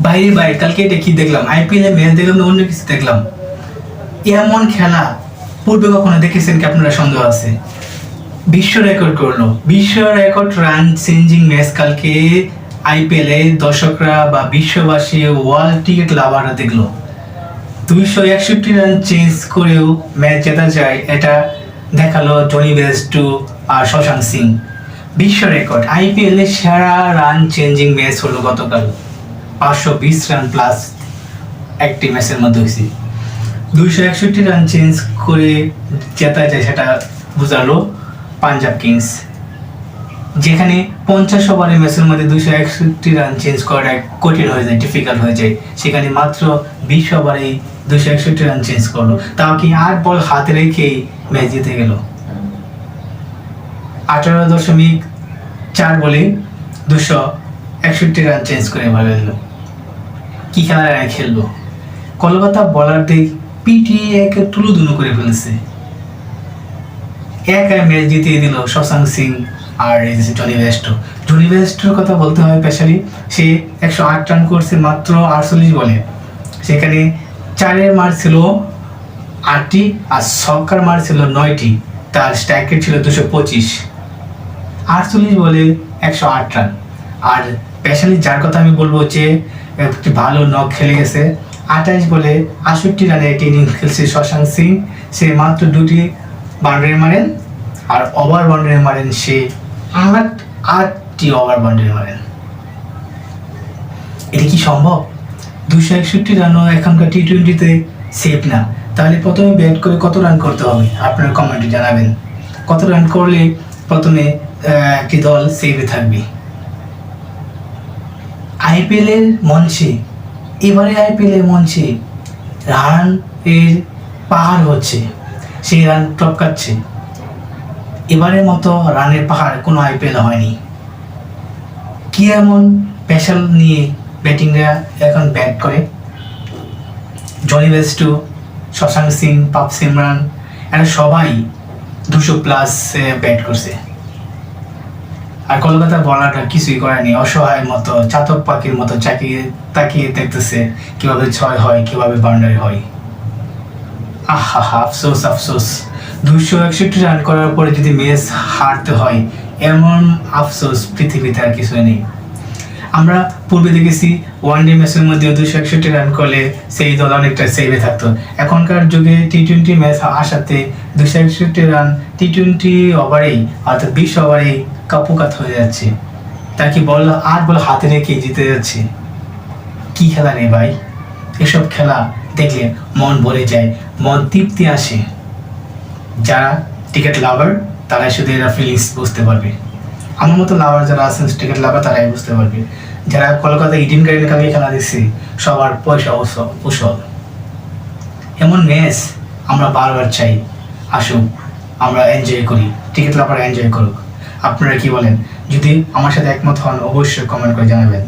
বাইরে বাইরে, কালকে এটা কি দেখলাম? আইপিএল ম্যাচ দেখলাম না অন্য কিছু দেখলাম? এমন খেলা পূর্বে কখনো দেখেছেন কি আপনারা? সন্দেহ আছে। বিশ্ব রেকর্ড করল। বিশ্ব রেকর্ড রান চেঞ্জিং ম্যাচ কালকে আইপিএল দর্শকরা বা বিশ্ববাসী ওয়ার্ল্ড টিকিট লাভাররা দেখল। দুইশো একষট্টি রান চেঞ্জ করেও ম্যাচ জেতা যায়, এটা দেখাল টনি বেস্টু আর শশাঙ্ক সিং। বিশ্ব রেকর্ড আইপিএল সেরা রান চেঞ্জিং ম্যাচ হলো গতকাল। পাঁচশো বিশ রান প্লাস একটি ম্যাচের মধ্যে হয়েছে। দুইশো একষট্টি রান চেঞ্জ করে জেতা যায় সেটা বোঝালো পাঞ্জাব কিংস। যেখানে পঞ্চাশ ওভারের ম্যাচের মধ্যে দুইশো একষট্টি রান চেঞ্জ করাটা কঠিন হয়ে যায় ডিফিকাল্ট হয়ে যায়। সেখানে মাত্র বিশ ওভারে দুইশো একষট্টি রান চেঞ্জ করল। তাও কি আট বল হাতে রেখেই ম্যাচ জিতে গেল? আঠারো দশমিক চার বলে দুশো একষট্টি রান চেঞ্জ করে ভালো গেল কি খেলা খেললো কলকাতা বলারদের পিটিয়ে একে তুলুদুলু করে ফেলেছে। এক ম্যাচ জিতিয়ে দিল শশাঙ্ক সিং আর জনি বেস্টো জনি বেস্টোর কথা বলতে হয় স্পেশালি সে একশো আট রান করছে মাত্র আটচল্লিশ বলে। সেখানে চারের মার ছিল আটটি আর ছক্কার মার ছিল নয়টি। তার স্ট্রাইক ছিল দুশো পঁচিশ। আটচল্লিশ বলে একশো আট রান আর স্পেশালি যার কথা আমি বলব যে ভালো নক খেলে গেছে। আঠাইশ বলে আষট্টি রানে একটি ইনিংস খেলছে শশাঙ্ক সিং। সে মাত্র দুটি বাউন্ডারি মারেন আর ওভার বাউন্ডারি মারেন সে আট, আটটি ওভার বাউন্ডারি মারেন। এটা কি সম্ভব? দুশো একষট্টি রানও এখনকার টি টোয়েন্টিতে সেফ না। তাহলে প্রথমে ব্যাট করে কত রান করতে হবে? আপনার কমেন্টে জানাবেন। কত রান করলে প্রথমে একটি দল সেভে থাকবে? আইপিএল এর মঞ্চে, এবারে আইপিএল এর মঞ্চে রান এর পাহাড় হচ্ছে, সেই রান টপকাচ্ছে। এবারের মতো রানের পাহাড় কোনো আইপিএল হয়নি। কি এমন স্পেশাল নিয়ে ব্যাটিংরা এখন ব্যাট করে? জনি বেস্টু, শশাঙ্ক সিং, পাপ সিমরান, এরা সবাই দুশো প্লাস ব্যাট করছে। আর কলকাতা বলাটা কিছুই করেনি অসহায় মতো, চাতক পাখির মতো চাকিয়ে, তাকিয়ে দেখতেছে কীভাবে ছয় হয়, কীভাবে বাউন্ডারি হয়। আহা, আফসোস আফসোস। দুশো একষট্টি রান করার পরে যদি ম্যাচ হারতে হয়, এমন আফসোস পৃথিবীতে আর কিছুই নেই। আমরা পূর্বে দেখেছি ওয়ান ডে ম্যাচের মধ্যে দুশো একষট্টি রান করলে সেই দল অনেকটা সেভে থাকতো। এখনকার যুগে টি টোয়েন্টি ম্যাচ আসাতে দুশো একষট্টি রান টি টোয়েন্টি ওভারেই অর্থাৎ বিশ ওভারেই কাপুকাত হয়ে যাচ্ছে। তা কি বল? আট বল হাতে রেখে জিতে যাচ্ছে? কি খেলা নেই ভাই? এসব খেলা দেখলে মন ভরে যায়, মন তৃপ্তি আসে। যারা টিকিট লাভার তারাই শুধু এরা ফিলিংস বুঝতে পারবে। আমার মতো লাভার যারা আছেন টিকিট লাভার তারাই বুঝতে পারবে। যারা কলকাতা ইডেন গার্ডেন কালকে খেলা দিচ্ছে সবার পয়সা উসল এমন ম্যাচ আমরা বারবার চাই। আসুক, আমরা এনজয় করি। টিকিট লাভার এনজয় করুক। আপনারা কি বলেন? যদি আমার সাথে একমত হন অবশ্যই কমেন্ট করে জানাবেন।